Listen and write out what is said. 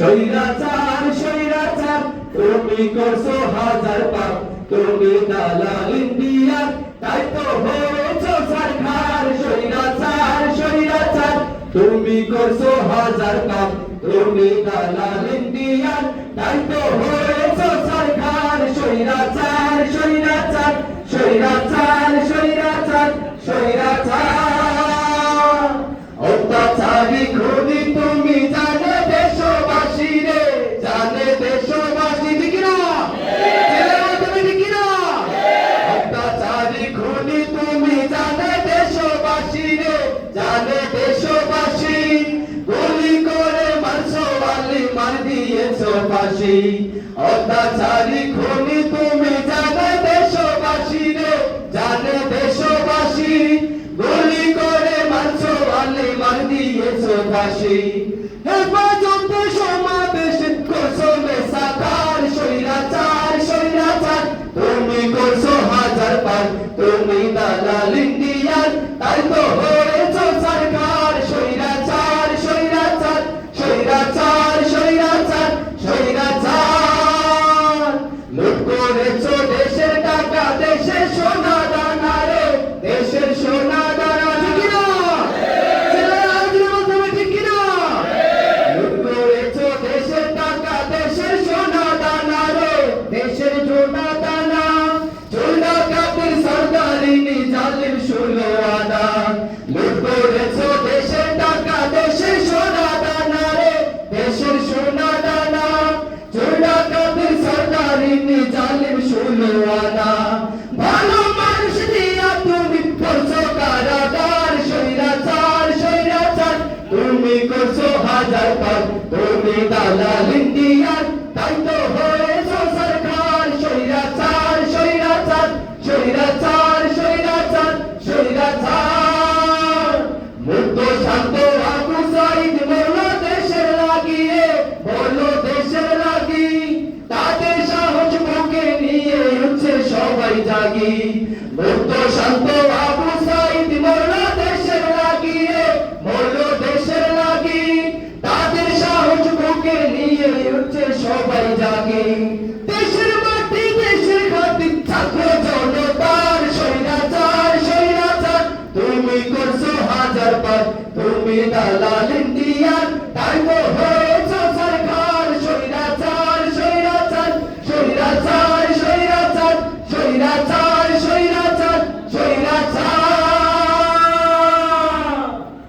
সৈরাচার সৈরাচার তুমি করছ হাজার পাপ। তুমি দালাল ইন্ডিয়া, তাই তো হয়েছো সরকার। সৈরাচার সৈরাচার তুমি করছ হাজার পাপ। তুমি দালাল ইন্ডিয়া, তাই তো হয়েছো সরকার। সৈরাচার সৈরাচার ফাঁসি অত্যাচারী খুনি তুমি জানো দেশবাসী রে জানে দেশবাসী, গুলি করে মারছো আলি মার দিয়েছ ফাঁসি। হেফাজত সমাবেশ করছ মেসাকার সৈরাচার সৈরাচার তুমি তুমি করছ হাজার পার তুমি দালাল তাই তো হয়েছো সরকার। মুক্ত, শান্ত, আবু সাইদ, বলো দেশের লাগিয়ে, বলো দেশের লাগি তাদের সাহস বুকে নিয়ে সবাই জাগি। মুক্ত, শান্ত Allah